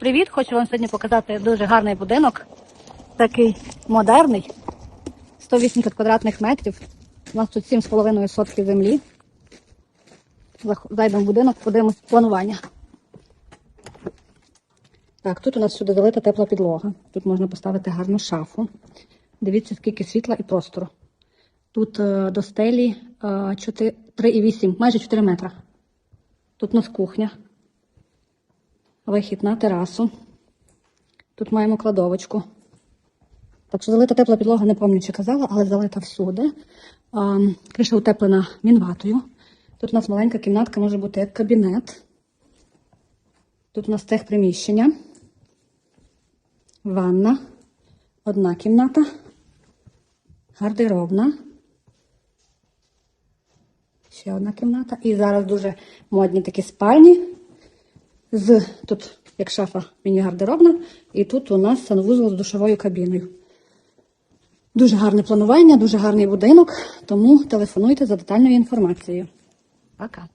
Привіт! Хочу вам сьогодні показати дуже гарний будинок. Такий модерний. 180 квадратних метрів. У нас тут 7,5 сотки землі. Зайдемо в будинок, подивимось планування. Так, тут у нас сюди залита тепла підлога. Тут можна поставити гарну шафу. Дивіться, скільки світла і простору. Тут е, до стелі е, 3,8, майже 4 метра. Тут у нас кухня. Вихід на терасу. Тут маємо кладовочку. Так що залита тепла підлога, не пам'ятаю, чи казала, але залита всюди. А, криша утеплена мінватою. Тут у нас маленька кімнатка, може бути як кабінет. Тут у нас тех приміщення. Ванна. Одна кімната. Гардеробна. Ще одна кімната. І зараз дуже модні такі спальні. З тут, як шафа, міні-гардеробна, і тут у нас санвузол з душовою кабіною. Дуже гарне планування, дуже гарний будинок, тому телефонуйте за детальною інформацією. Пока.